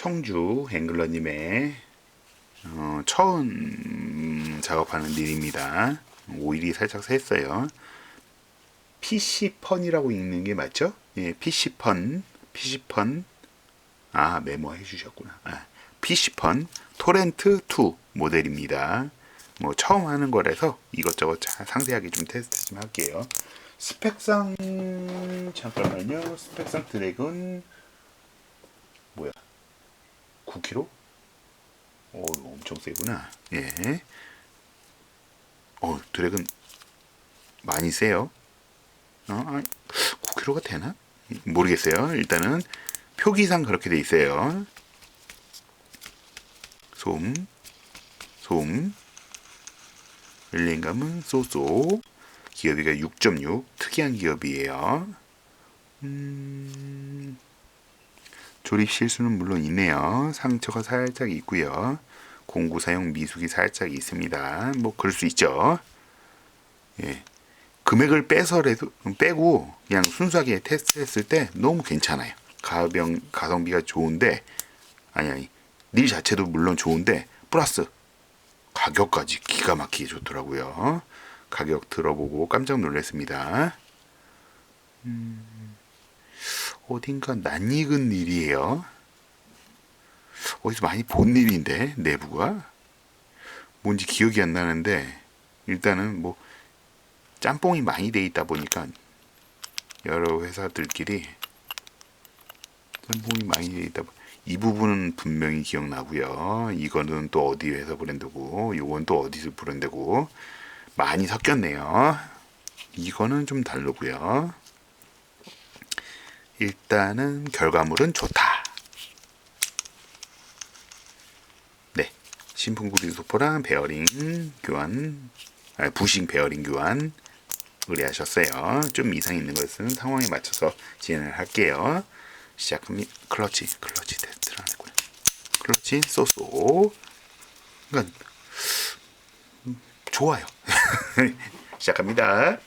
청주 앵글러님의 어, 처음 작업하는 일입니다. 오일이 살짝 샜어요. PC펀이라고 읽는 게 맞죠? 예, PC펀, PC펀. 아, 메모해 주셨구나. 아, PC펀 토렌트 2 모델입니다. 뭐 처음 하는 거라서 이것저것 자- 상세하게 좀 테스트 좀 할게요. 스펙상 잠깐만요. 스펙상 드래곤? 9kg? 오, 이거 엄청 세구나. 예. 어, 드래곤 많이 세요. 어, 아, 9kg가 되나? 모르겠어요. 일단은 표기상 그렇게 돼 있어요. 솜, 솜, 릴링감은 쏘쏘, 기업이가 6.6, 특이한 기업이에요. 음, 조립 실수는 물론 있네요. 상처가 살짝 있고요. 공구 사용 미숙이 살짝 있습니다. 뭐 그럴 수 있죠. 예. 금액을 빼서라도 빼고 그냥 순수하게 테스트했을 때 너무 괜찮아요. 가병 가성비가 좋은데 아니 아니 일 자체도 물론 좋은데 플러스 가격까지 기가 막히게 좋더라고요. 가격 들어보고 깜짝 놀랐습니다. 음, 어딘가 낯익은 일이에요. 어디서 많이 본 일인데 내부가 뭔지 기억이 안 나는데 일단은 뭐 짬뽕이 많이 돼 있다 보니까 여러 회사들끼리 짬뽕이 많이 돼 있다 보- 이 부분은 분명히 기억나고요. 이거는 또 어디 회사 브랜드고 이건 또 어디서 브랜드고 많이 섞였네요. 이거는 좀 다르고요. 일단은 결과물은 좋다. 네, 신풍구 리 소포랑 베어링 교환, 아, 부싱 베어링 교환 의뢰하셨어요. 좀 이상 있는 것은 상황에 맞춰서 진행을 할게요. 시작합니다. 클러치, 클러치 테스트를 안. 클러치 쏘쏘. 그러니까 음, 좋아요. 시작합니다.